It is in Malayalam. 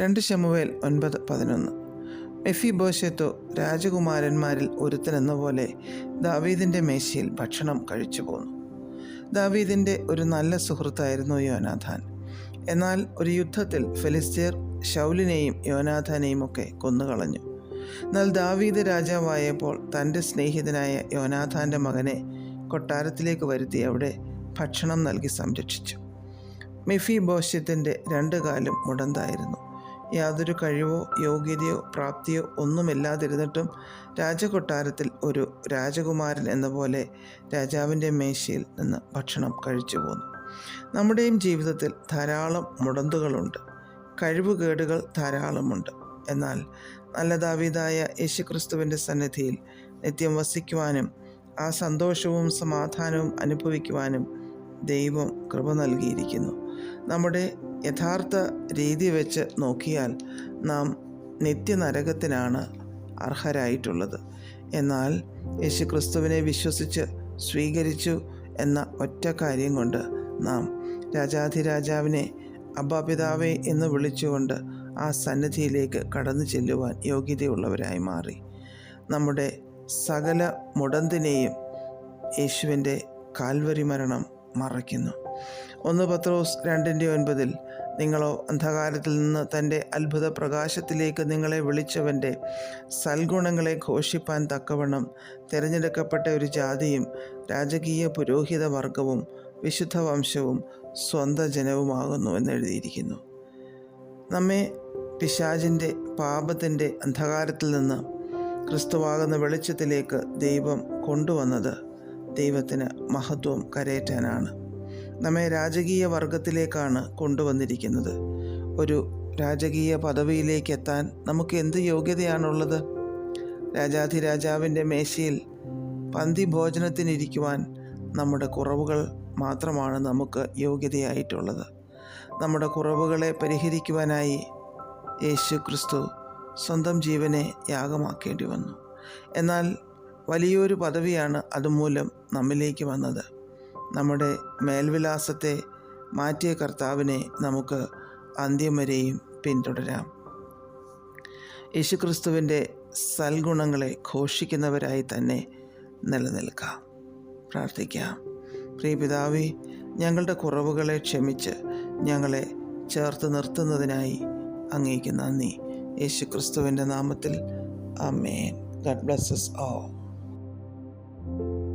രണ്ട് ശമുവേൽ ഒൻപത് പതിനൊന്ന്. മെഫി ബോഷത്തോ രാജകുമാരന്മാരിൽ ഒരുത്തനെന്ന പോലെ ദാവീദിന്റെ മേശയിൽ ഭക്ഷണം കഴിച്ചു പോന്നു. ദാവീദിന്റെ ഒരു നല്ല സുഹൃത്തായിരുന്നു യോനാഥാൻ. എന്നാൽ ഒരു യുദ്ധത്തിൽ ഫെലിസ്തീർ ഷൗലിനെയും യോനാഥാനെയും ഒക്കെ കൊന്നുകളഞ്ഞു. എന്നാൽ ദാവീദ് രാജാവായപ്പോൾ തന്റെ സ്നേഹിതനായ യോനാഥാന്റെ മകനെ കൊട്ടാരത്തിലേക്ക് വരുത്തി അവിടെ ഭക്ഷണം നൽകി സംരക്ഷിച്ചു. മെഫി ബോഷ്യത്തിന്റെ രണ്ട് കാലും മുടന്തായിരുന്നു. യാതൊരു കഴിവോ യോഗ്യതയോ പ്രാപ്തിയോ ഒന്നുമില്ലാതിരുന്നിട്ടും രാജകൊട്ടാരത്തിൽ ഒരു രാജകുമാരൻ എന്ന പോലെ രാജാവിന്റെ മേശയിൽ നിന്ന് ഭക്ഷണം കഴിച്ചു പോന്നു. നമ്മുടെയും ജീവിതത്തിൽ ധാരാളം മുടന്തുകളുണ്ട്. കഴിവുകേടുകൾ ധാരാളമുണ്ട്. എന്നാൽ നല്ല ദാവീതായ യേശുക്രിസ്തുവിന്റെ സന്നിധിയിൽ നിത്യം വസിക്കുവാനും ആ സന്തോഷവും സമാധാനവും അനുഭവിക്കുവാനും ദൈവം കൃപ നൽകിയിരിക്കുന്നു. നമ്മുടെ യഥാർത്ഥ രീതി വെച്ച് നോക്കിയാൽ നാം നിത്യനരകത്തിനാണ് അർഹരായിട്ടുള്ളത്. എന്നാൽ യേശുക്രിസ്തുവിനെ വിശ്വസിച്ച് സ്വീകരിച്ചു എന്ന ഒറ്റ കാര്യം കൊണ്ട് നാം രാജാധിരാജാവിനെ അബാപിതാവെ എന്ന് വിളിച്ചുകൊണ്ട് ആ സന്നിധിയിലേക്ക് കടന്നു ചെല്ലുവാൻ യോഗ്യതയുള്ളവരായി മാറി. നമ്മുടെ സകല മുടന്തിനെയും യേശുവിന്റെ കാൽവരി മരണം മറയ്ക്കുന്നു. ഒന്ന് പത്രോസ് രണ്ടിന്റെ ഒൻപതിൽ നിങ്ങളോ അന്ധകാരത്തിൽ നിന്ന് തന്റെ അത്ഭുത പ്രകാശത്തിലേക്ക് നിങ്ങളെ വിളിച്ചവന്റെ സൽഗുണങ്ങളെ ഘോഷിപ്പാൻ തക്കവണ്ണം തിരഞ്ഞെടുക്കപ്പെട്ട ഒരു ജാതിയും രാജകീയ പുരോഹിത വർഗവും വിശുദ്ധ വംശവും സ്വന്ത ജനവുമാകുന്നു എന്നെഴുതിയിരിക്കുന്നു. നമ്മെ പിശാചിന്റെ പാപത്തിന്റെ അന്ധകാരത്തിൽ നിന്ന് ക്രിസ്തുവാകുന്ന വെളിച്ചത്തിലേക്ക് ദൈവം കൊണ്ടുവന്നത് ദൈവത്തിന് മഹത്വം കരയേറ്റാനാണ്. നമ്മെ രാജകീയ വർഗത്തിലേക്കാണ് കൊണ്ടുവന്നിരിക്കുന്നത്. ഒരു രാജകീയ പദവിയിലേക്ക് എത്താൻ നമുക്ക് എന്ത് യോഗ്യതയാണുള്ളത്? രാജാധിരാജാവിന്റെ മേശയിൽ പന്തി ഭോജനത്തിനിരിക്കുവാൻ നമ്മുടെ കുറവുകൾ മാത്രമാണ് നമുക്ക് യോഗ്യതയായിട്ടുള്ളത്. നമ്മുടെ കുറവുകളെ പരിഹരിക്കുവാനായി യേശു ക്രിസ്തു സ്വന്തം ജീവനെ യാഗമാക്കേണ്ടി വന്നു. എന്നാൽ വലിയൊരു പദവിയാണ് അതുമൂലം നമ്മിലേക്ക് വന്നത്. നമ്മുടെ മേൽവിലാസത്തെ മാറ്റിയ കർത്താവിനെ നമുക്ക് അന്ത്യം വരെയും പിന്തുടരാം. യേശുക്രിസ്തുവിന്റെ സൽഗുണങ്ങളെ ഘോഷിക്കുന്നവരായി തന്നെ നിലനിൽക്കാം. പ്രാർത്ഥിക്കാം. പ്രിയപിതാവേ ഞങ്ങളുടെ കുറവുകളെ ക്ഷമിച്ച് ഞങ്ങളെ ചേർത്ത് നിർത്തുന്നതിനായി അങ്ങേക്ക് നന്ദി. യേശുക്രിസ്തുവിന്റെ നാമത്തിൽ. അമേൻ ഗഡ് ബ്ലസ്സസ് ഓ